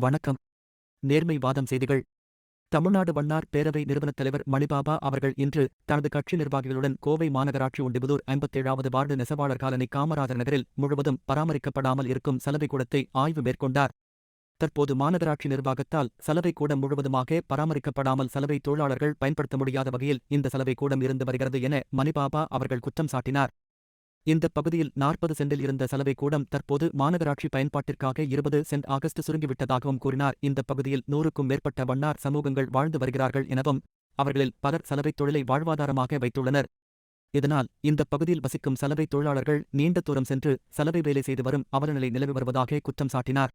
வணக்கம். நேர்மை வாதம் செய்திகள். தமிழ்நாடு வண்ணார் பேரவை நிறுவனத் தலைவர் மணிபாபா அவர்கள் இன்று தனது கட்சி நிர்வாகிகளுடன் கோவை மாநகராட்சி ஒண்டிபுதூர் ஐம்பத்தேழாவது வார்டு நெசவாளர் காலனி காமராஜர் நகரில் முழுவதும் பராமரிக்கப்படாமல் இருக்கும் சலவை கூடத்தை ஆய்வு மேற்கொண்டார். தற்போது மாநகராட்சி நிர்வாகத்தால் சலவை கூடம் முழுவதுமாக பராமரிக்கப்படாமல் சலவை தொழிலாளர்கள் பயன்படுத்த முடியாத வகையில் இந்த சலவை கூடம் இருந்து வருகிறது என மணிபாபா அவர்கள் குற்றம் சாட்டினார். இந்த பகுதியில் நாற்பது சென்டில் இருந்த சலவை கூடம் தற்போது மாநகராட்சி பயன்பாட்டிற்காக இருபது சென்ட் ஆகஸ்ட் சுருங்கிவிட்டதாகவும் கூறினார். இந்த பகுதியில் நூறுக்கும் மேற்பட்ட வண்ணார் சமூகங்கள் வாழ்ந்து வருகிறார்கள் எனவும் அவர்களில் பலர் சலவைத் தொழிலை வாழ்வாதாரமாக வைத்துள்ளனர். இதனால் இந்த பகுதியில் வசிக்கும் சலவை தொழிலாளர்கள் நீண்ட தூரம் சென்று சலவை வேலை செய்து வரும் அவலநிலை நிலவி வருவதாக குற்றம் சாட்டினார்.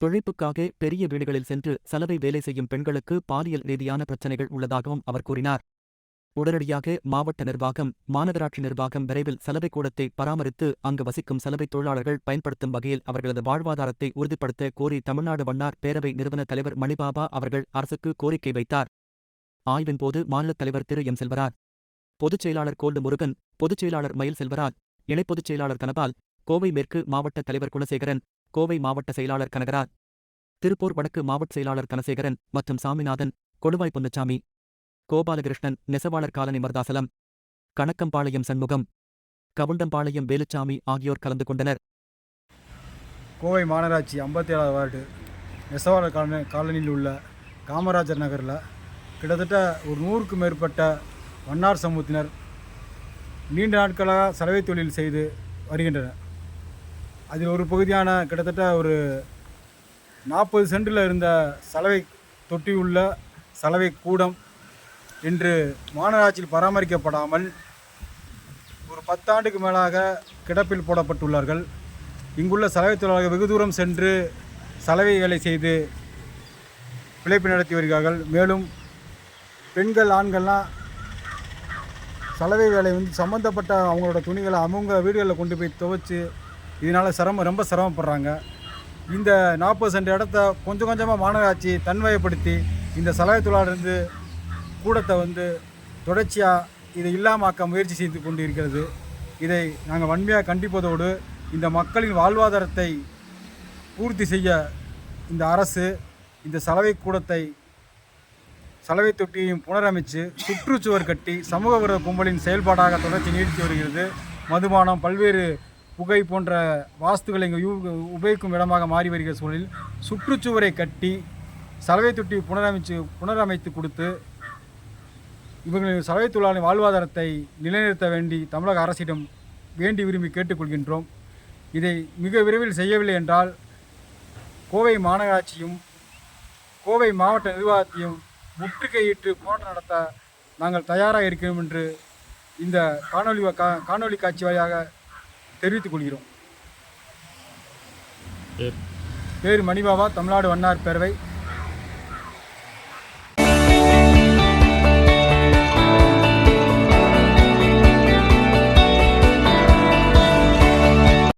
பிழைப்புக்காக பெரிய வீடுகளில் சென்று சலவை வேலை செய்யும் பெண்களுக்கு பாலியல் ரீதியான பிரச்சினைகள் உள்ளதாகவும் அவர் கூறினார். உடனடியாக மாவட்ட நிர்வாகம் மாநகராட்சி நிர்வாகம் விரைவில் சலவை கூடத்தை பராமரித்து அங்கு வசிக்கும் சலவை தொழிலாளர்கள் பயன்படுத்தும் வகையில் அவர்களது வாழ்வாதாரத்தை உறுதிப்படுத்த கோரி தமிழ்நாடு வண்ணார் பேரவை நிறுவன தலைவர் மணிபாபா அவர்கள் அரசுக்கு கோரிக்கை வைத்தார். ஆய்வின் போது மாநில தலைவர் திரு. எம். செல்வராஜ் பொதுச் செயலாளர் கோல்டு முருகன் பொதுச் செயலாளர் மயில் செல்வராஜ் இணை பொதுச் செயலாளர் தனபால் கோவை மேற்கு மாவட்ட தலைவர் குணசேகரன் கோவை மாவட்ட செயலாளர் கனகராஜ் திருப்பூர் வடக்கு மாவட்ட செயலாளர் கனசேகரன் மற்றும் சாமிநாதன் கொடுவாய் பொன்னுச்சாமி கோபாலகிருஷ்ணன் நெசவாளர் காலனி மருதாசலம் கணக்கம்பாளையம் சண்முகம் கவுண்டம்பாளையம் வேலுச்சாமி ஆகியோர் கலந்து கொண்டனர். கோவை மாநகராட்சி ஐம்பத்தேழாவது வார்டு நெசவாளர் காலனி காலனியில் உள்ள காமராஜர் நகரில் கிட்டத்தட்ட ஒரு நூறுக்கும் மேற்பட்ட வண்ணார் சமூகத்தினர் நீண்ட நாட்களாக சலவை தொழில் செய்து வருகின்றனர். அதில் ஒரு பகுதியான கிட்டத்தட்ட ஒரு நாற்பது சென்டில் இருந்த சலவை தொட்டி உள்ள சலவை கூடம் இன்று மாநகராட்சியில் பராமரிக்கப்படாமல் ஒரு பத்தாண்டுக்கு மேலாக கிடப்பில் போடப்பட்டுள்ளார்கள். இங்குள்ள சலவை தொழிலாளர்கள் வெகு தூரம் சென்று சலவை வேலை செய்து பிழைப்பு நடத்தி வருகிறார்கள். மேலும் பெண்கள் ஆண்கள்லாம் சலவை வேலை வந்து சம்மந்தப்பட்ட அவங்களோட துணிகளை அவங்க வீடுகளில் கொண்டு போய் துவைச்சு இதனால் சிரமம் ரொம்ப சிரமப்படுறாங்க. இந்த நாற்பது சென்ட் இடத்த கொஞ்சம் கொஞ்சமாக மாநகராட்சி தன்மையப்படுத்தி இந்த சலவை தொழிலாளர் கூடத்தை வந்து தொடர்ச்சியாக இதை இல்லாமாக்க முயற்சி செய்து கொண்டு இருக்கிறது இதை நாங்கள் வன்மையாக கண்டிப்பதோடு இந்த மக்களின் வாழ்வாதாரத்தை பூர்த்தி செய்ய இந்த அரசு இந்த சலவை கூடத்தை சலவை தொட்டியையும் புனரமைச்சு சுற்றுச்சுவர் கட்டி சமூக விரோத கும்பலின் செயல்பாடாக தொடர்ச்சி நீடித்து வருகிறது. மதுபானம் பல்வேறு புகை போன்ற வாஸ்துகளை இங்கே உபயோகிக்கும் இடமாக மாறி வருகிற சூழலில் சுற்றுச்சுவரை கட்டி சலவை தொட்டி புனரமைச்சு புனரமைத்து கொடுத்து இவர்களின் சலவை தொழிலாளர்களின் வாழ்வாதாரத்தை நிலைநிறுத்த வேண்டி தமிழக அரசிடம் வேண்டி விரும்பி கேட்டுக்கொள்கின்றோம். இதை மிக விரைவில் செய்யவில்லை என்றால் கோவை மாநகராட்சியும் கோவை மாவட்ட நிர்வாகத்தையும் முற்றுகையிட்டு போராட்டம் நடத்த நாங்கள் தயாராக இருக்கிறோம் என்று இந்த காணொலி கா- காணொலி காட்சி வழியாக தெரிவித்துக் கொள்கிறோம். பேர் மணிபாபா தமிழ்நாடு வண்ணார் பேரவை.